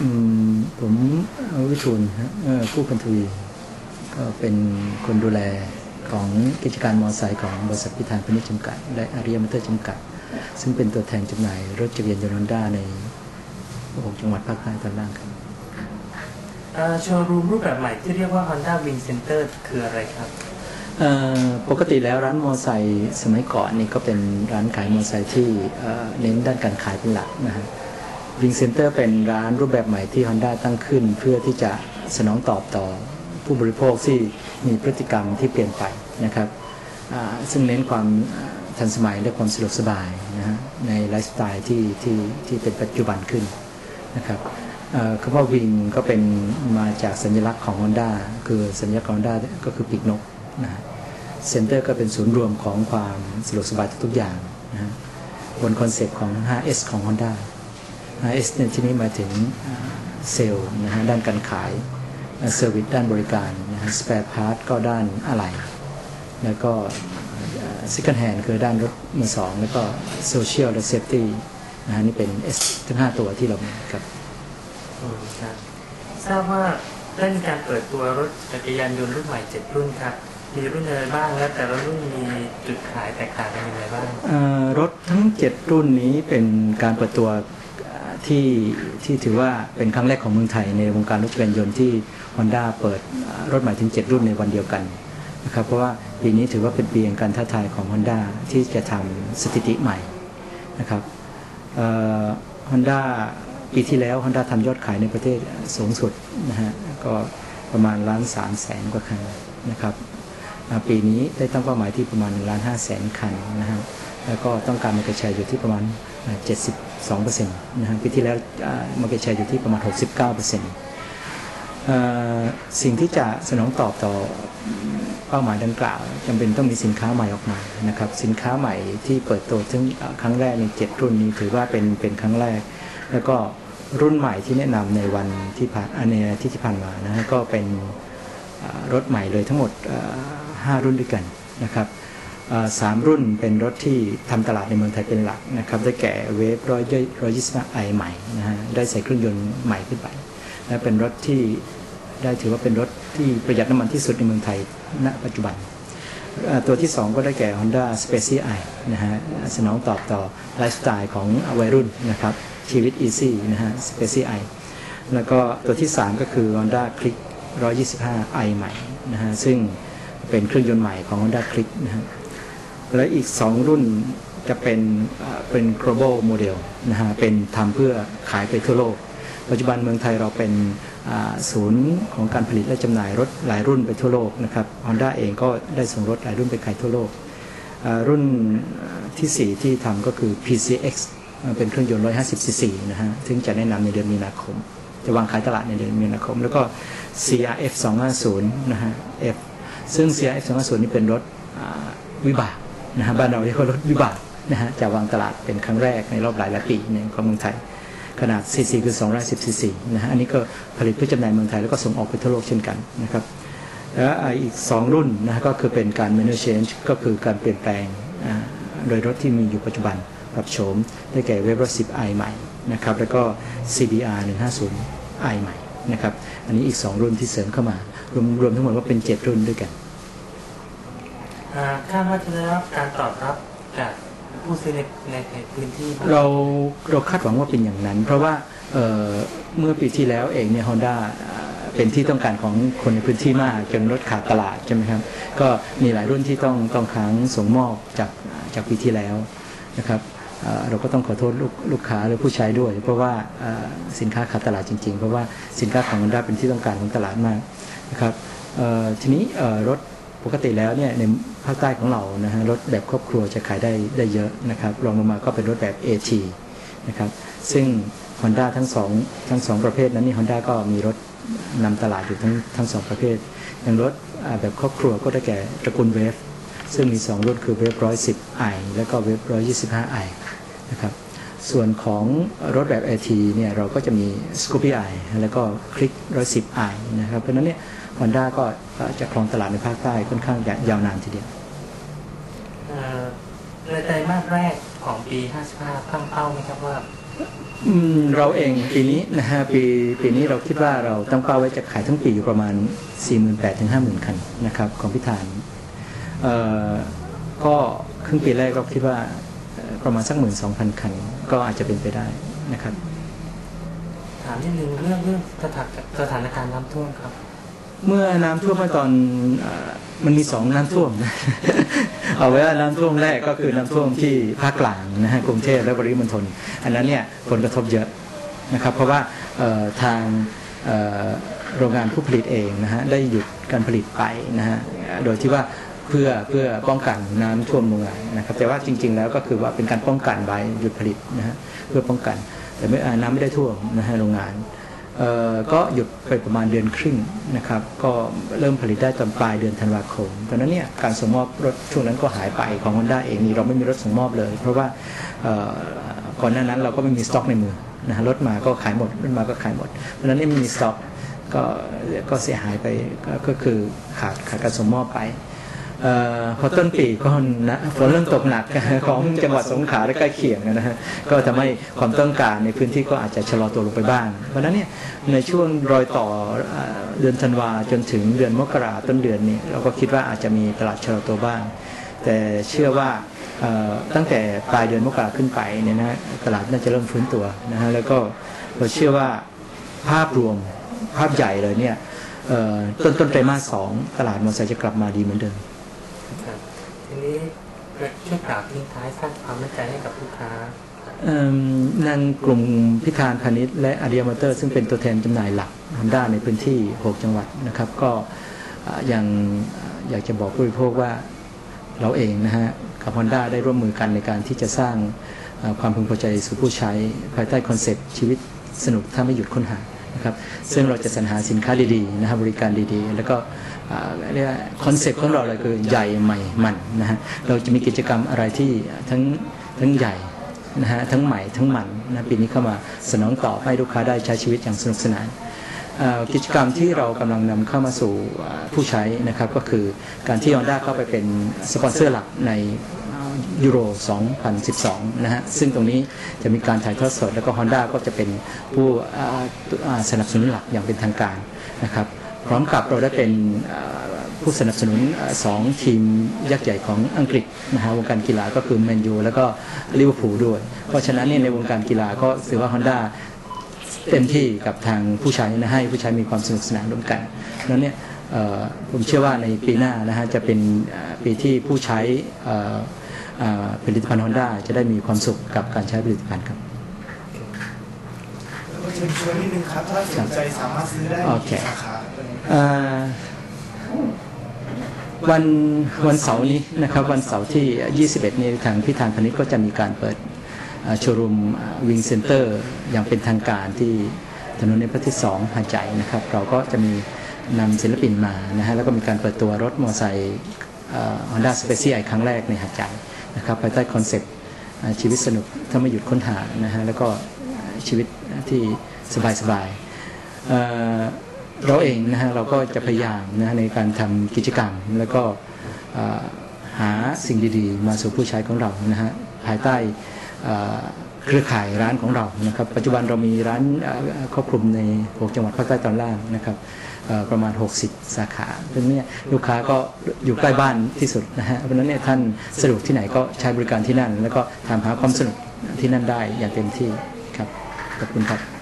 อืมผมวิทูลฮะเอ่อผู้พันทวีก็เป็นคนดูแลของกิจการมอเตอร์ไซค์ของบริษัทพิธานพนิชจำกัด และอาริยมอเตอร์จำกัด ซึ่งเป็นตัวแทนจำหน่ายรถจักรยานยนต์ฮอนด้าใน 6 จังหวัดภาคใต้ตอนล่างครับโชว์รูมรูปแบบใหม่ที่เรียกว่า Honda Wing Center คืออะไรครับเอ่อปกติแล้วร้านมอเตอร์ไซค์สมัยก่อนนี่ก็เป็นร้านขายมอเตอร์ไซค์ที่เอ่อเน้นด้านการขายเป็นหลักนะฮะ วิงเซ็นเตอร์เป็นร้านรูปแบบใหม่ที่ Honda ตั้งขึ้น เพื่อที่จะสนองตอบต่อผู้บริโภคที่มีพฤติกรรมที่เปลี่ยนไปนะครับซึ่งเน้นความทันสมัยและความสะดวกสบายนะฮะในไลฟ์สไตล์ที่ที่ที่เป็นปัจจุบันขึ้นนะครับเอ่อคำว่าวิงก็เป็นมาจากสัญลักษณ์ของ Honda คือสัญลักษณ์ของ Honda ก็คือปีกนกนะเซ็นเตอร์ก็เป็นศูนย์รวมของความสะดวกสบายทุกอย่างนะฮะบนคอนเซปต์ของ 5S ของ Honda 5S ในที่นี้หมายถึงอ่าเซลล์นะฮะด้านการขายเซอร์วิสด้านบริการนะฮะสเปร์พาร์ทก็ด้านอะไหล่แล้วก็ซิกเกิลแฮนคือด้านรถมือสองแล้วก็โซเชียลและเซฟตี้นะฮะนี่เป็น S ทั้ง 5 ตัวที่เรามีครับอืมครับทราบว่าได้มีการเปิดตัวรถจักรยานยนต์รุ่นใหม่ 7 รุ่นครับ มีรุ่นอะไรบ้างและแต่ละรุ่นมีจุดขายแตกต่างกันยังไงบ้างเอ่อรถทั้ง 7 รุ่นนี้เป็นการเปิดตัวเอ่อ ที่ที่ถือว่าเป็นครั้งแรกของเมืองไทย ในวงการรถยานยนต์ที่ Honda เปิดรถใหม่ถึง 7 รุ่นในวันเดียวกันนะครับเพราะว่าปีนี้ถือว่าเป็นปีแห่งการท้าทายของ Honda ที่จะทำสถิติใหม่นะครับฮอนด้าปีที่แล้ว Honda ทำยอดขายในประเทศสูงสุดนะฮะก็ประมาณล้านสามแสนกว่าคันนะครับปีนี้ได้ตั้งเป้าหมายที่ประมาณ1ล้าน5แสนคันนะฮะแล้วก็ต้องการมาเก็ตแชร์อยู่ที่ประมาณ 72%นะฮะปีที่แล้วมาเก็ตแชร์อยู่ที่ประมาณ 69%เสิ่งที่จะสนองตอบต่อเป้าหมายดังกล่าวจำเป็นต้องมีสินค้าใหม่ออกมานะครับสินค้าใหม่ที่เปิดตัวซึ่งครั้งแรกในเจ็ดรุ่นนี้ถือว่าเป็นเป็นครั้งแรก แล้วก็รุ่นใหม่ที่แนะนำในวันที่ผ่านอ่าในอาที่ที่ผ่านมานะฮะก็เป็นรถใหม่เลยทั้งหมดอ่า5รุ่นด้วยกันนะครับ สามรุ่นเป็นรถที่ทำตลาดในเมืองไทยเป็นหลักนะครับ ได้แก่เวฟร้อยร้อยยี่สิบไอใหม่นะฮะได้ใส่เครื่องยนต์ใหม่ขึ้นไปและเป็นรถที่ได้ถือว่าเป็นรถที่ประหยัดน้ำมันที่สุดในเมืองไทยณปัจจุบัน ตัวที่ 2 ก็ได้แก่ Honda s p a c e i นะฮะสนองตอบต่อไลฟ์สไตล์ของวัยรุ่นนะครับชีวิต easy นะฮะ s p a c e i แล้วก็ตัวที่ 3 ก็คือ Honda Click 125 i ใหม่นะฮะซึ่งเป็นเครื่องยนต์ใหม่ของ Honda Click นะฮะ และอีก 2 รุ่นจะเป็นเป็น global model นะฮะเป็นทำเพื่อขายไปทั่วโลก ปัจจุบันเมืองไทยเราเป็นศูนย์ของการผลิตและจำหน่ายรถหลายรุ่นไปทั่วโลกนะครับ Honda เองก็ได้ส่งรถหลายรุ่นไปขายทั่วโลก รุ่นที่ 4 ที่ทำก็คือ PCX เป็นเครื่องยนต์ 150 cc นะฮะซึ่งจะแนะนำในเดือนมีนาคม จะวางขายตลาดในเดือนมีนาคม แล้วก็ CRF 250นะฮะ F ซึ่ง CRF 250นี่เป็นรถวิบาก นะฮะบ้านเราเรียกว่ารถวิบากนะฮะจะวางตลาดเป็นครั้งแรกในรอบหลายหลายปีในของเมืองไทย ขนาด CC คือ210 CC นะฮะอันนี้ก็ผลิตเพื่อจำหน่ายเมืองไทยแล้วก็ส่งออกไปทั่วโลกเช่นกันนะครับแล้วอีก 2 รุ่นนะฮะก็คือเป็นการ m a n u a change ก็คือการเปลี่ยนแปลงโดยรถที่มีอยู่ปัจจุบันปรับโฉมได้แก่เวฟรถ10 i ใหม่นะครับแล้วก็ CBR 150 i ใหม่นะครับอันนี้อีก 2 รุ่นที่เสริมเข้ามารวมรวมทั้งหมดว่าเป็น 7 รุ่นด้วยกัน คาดว่าจะได้รับการตอบรับจากผู้ซื้อในในพื้นที่ เราเราคาดหวังว่าเป็นอย่างนั้น เพราะว่าเเมื่อปีที่แล้วเองเนี่ยฮอนด้าเป็นที่ต้องการของคนในพื้นที่มาก จนรถขาดตลาดใช่ไหมครับ ก็มีหลายรุ่นที่ต้องต้องค้างส่งมอบจากจากปีที่แล้วนะครับเราก็ต้องขอโทษลูกลูกค้าหรือผู้ใช้ด้วย เพราะว่าสินค้าขาดตลาดจริง ๆ เพราะว่าสินค้าของฮอนด้าเป็นที่ต้องการของตลาดมากนะครับทีนี้รถ ปกติแล้วเนี่ยในภาคใต้ของเรานะฮะรถแบบครอบครัวจะขายได้ได้เยอะนะครับรองลงมาก็เป็นรถแบบ AT นะครับซึ่ง Honda ทั้งสองทั้งสองประเภทนั้นนี่ Honda ก็มีรถนำตลาดอยู่ทั้งทั้งสองประเภท อย่างรถแบบครอบครัวก็ได้แก่ตระกูลเวฟซึ่งมี 2 รุ่นคือเวฟร้อยสิบไอแล้วก็เวฟร้อยยี่สิบห้าไอนะครับ ส่วนของรถแบบ AT เนี่ยเราก็จะมี Scoopy i แล้วก็คลิกร้อยสิบไอนะครับเพราะฉะนั้นเนี่ยฮอนด้าก็จะครองตลาดในภาคใต้ค่อนข้างยาวนานทีเดียวเอ่อในไตรมาสแรกของปี 55 ตั้งเป้าไหมครับว่าอืมเราเองปีนี้นะฮะปีปีนี้เราคิดว่าเราตั้งเป้าไว้จะขายทั้งปีอยู่ประมาณ 48,000ถึง50,000 คันนะครับของพิธานเอ่อก็ครึ่งปีแรกก็คิดว่าเอ่อ ประมาณสักหมื่นสองพันคัน ก็อาจจะเป็นไปได้นะครับ ถามนิดนึงเรื่องเรื่องสถานสถานการณ์น้ำท่วมครับ เมื่อน้ำท่วมเมื่อตอนเอ่อมันมีสองน้ำท่วมนะ เอาไว้ว่าน้ำท่วมแรกก็คือน้ำท่วมที่ภาคกลางนะฮะกรุงเทพและปริมณฑลอันนั้นเนี่ยผลกระทบเยอะนะครับ เพราะว่าเอ่อทางเอ่อโรงงานผู้ผลิตเองนะฮะได้หยุดการผลิตไปนะฮะโดยที่ว่า เพื่อเพื่อป้องกันน้ำท่วมโรงงานนะครับ แต่ว่าจริง ๆ แล้วก็คือว่าเป็นการป้องกันไว้หยุดผลิตนะฮะเพื่อป้องกัน แต่ไม่น้ำไม่ได้ท่วมนะฮะโรงงานเอ่อก็หยุดไปประมาณเดือนครึ่งนะครับ ก็เริ่มผลิตได้ตอนปลายเดือนธันวาคมตอนนั้นเนี่ยการส่งมอบรถช่วงนั้นก็หายไปของ Honda เองนี่เราไม่มีรถส่งมอบเลย เพราะว่าเอ่อก่อนหน้านั้นเราก็ไม่มีสต็อกในมือนะฮะรถมาก็ขายหมดรถมาก็ขายหมดเพราะนั้นไม่มีสต็อกก็ก็เสียหายไปก็คือขาดขาดการส่งมอบไป พอต้นปีก็นะฝนเริ่มตกหนักของจังหวัดสงขลาและใกล้เคียงนะฮะก็ทำให้ความต้องการในพื้นที่ก็อาจจะชะลอตัวลงไปบ้าง เพราะนั้นเนี่ยในช่วงรอยต่อเดือนธันวาจนถึงเดือนมกราต้นเดือนนี้เราก็คิดว่าอาจจะมีตลาดชะลอตัวบ้าง แต่เชื่อว่าตั้งแต่ปลายเดือนมกราขึ้นไปเนี่ยนะตลาดน่าจะเริ่มฟื้นตัวนะฮะแล้วก็เราเชื่อว่าภาพรวมภาพใหญ่เลยเนี่ยต้นต้นไตรมาสสองตลาดมอเตอร์ไซค์จะกลับมาดีเหมือนเดิม ทีนี้ช่วยกล่าวทิ้งท้ายสร้างความมั่นใจให้กับลูกค้าเอิ่นางกลุ่มพิธานพาณิชย์และอาริยมอเตอร์ ซึ่งเป็นตัวแทนจำหน่ายหลักฮอนด้าในพื้นที่ 6 จังหวัดนะครับ ก็อ่ายังอยากจะบอกผู้บริโภคว่าเราเองนะฮะกับฮอนด้าได้ร่วมมือกันในการที่จะสร้างความพึงพอใจสู่ผู้ใช้ ภายใต้คอนเซปต์ชีวิตสนุกถ้าไม่หยุดค้นหานะครับซึ่งเราจะสรรหาสินค้าดีๆนะครับบริการดีๆ แล้วก็ เรียกคอนเซ็ปต์ของเราเลยคือใหญ่ใหม่มันนะฮะเราจะมีกิจกรรมอะไรที่ทั้งทั้งใหญ่นะฮะทั้งใหม่ทั้งมันนะปีนี้เข้ามาสนองตอบให้ลูกค้าได้ใช้ชีวิตอย่างสนุกสนานกิจกรรมที่เรากำลังนำเข้ามาสู่ผู้ใช้นะครับก็คือการที่ Honda เข้าไปเป็นสปอนเซอร์หลักในยูโร 2012 นะฮะ ซึ่งตรงนี้จะมีการถ่ายทอดสด แล้วก็ Honda ก็จะเป็นผู้สนับสนุนหลักอย่างเป็นทางการนะครับ พร้อมกับเราได้เป็นผู้สนับสนุนสองทีมยักษ์ใหญ่ของอังกฤษนะฮะวงการกีฬาก็คือแมนยูแล้วก็ลิเวอร์พูลด้วย เพราะฉะนั้นเนี่ยในวงการกีฬาก็ถือว่า Honda เต็มที่กับทางผู้ใช้นะให้ผู้ใช้มีความสนุกสนานร่วมกันนั้นเนี่ยผมเชื่อว่าในปีหน้านะฮะจะเป็นปีที่ผู้ใช้เอ่อเอ่อผลิตภัณฑ์ Honda จะได้มีความสุขกับการใช้ผลิตภัณฑ์ครับแล้วก็เชิญชวนนิดนึงครับ ถ้าสนใจสามารถซื้อได้โอเคที่สาขาเอ่อวันวันเสาร์นี้นะครับวันเสาร์ที่ 21 นี้ทางพิธานพาณิชย์ก็จะมีการเปิดโชว์รูมวิงเซ็นเตอร์อย่างเป็นทางการที่ถนนในพระที่2หาดใหญ่นะครับ เราก็จะมีนำศิลปินมานะฮะแล้วก็มีการเปิดตัวรถมอเตอร์ไซค์ฮอนด้าสเปเชียลครั้งแรกในหาดใหญ่นะครับภายใต้คอนเซปต์อ่าชีวิตสนุกถ้าไม่หยุดค้นหานะฮะแล้วก็ ชีวิตที่สบายๆเเราเองนะฮะเราก็จะพยายามนะฮะในการทำกิจกรรม แล้วก็หาสิ่งดีๆ มาสู่ผู้ใช้ของเรานะฮะภายใต้เครือข่ายร้านของเรานะครับ ปัจจุบันเรามีร้านครอบคลุมใน 6 จังหวัดภาคใต้ตอนล่างนะครับประมาณ 60 สาขาซึ่งเนี่ยลูกค้าก็อยู่ใกล้บ้านที่สุดนะฮะเพราะฉะนั้นเนี่ยท่านสะดวกที่ไหนก็ใช้บริการที่นั่น แล้วก็ถามหาความสนุกที่นั่นได้อย่างเต็มที่ ขอบคุณครับ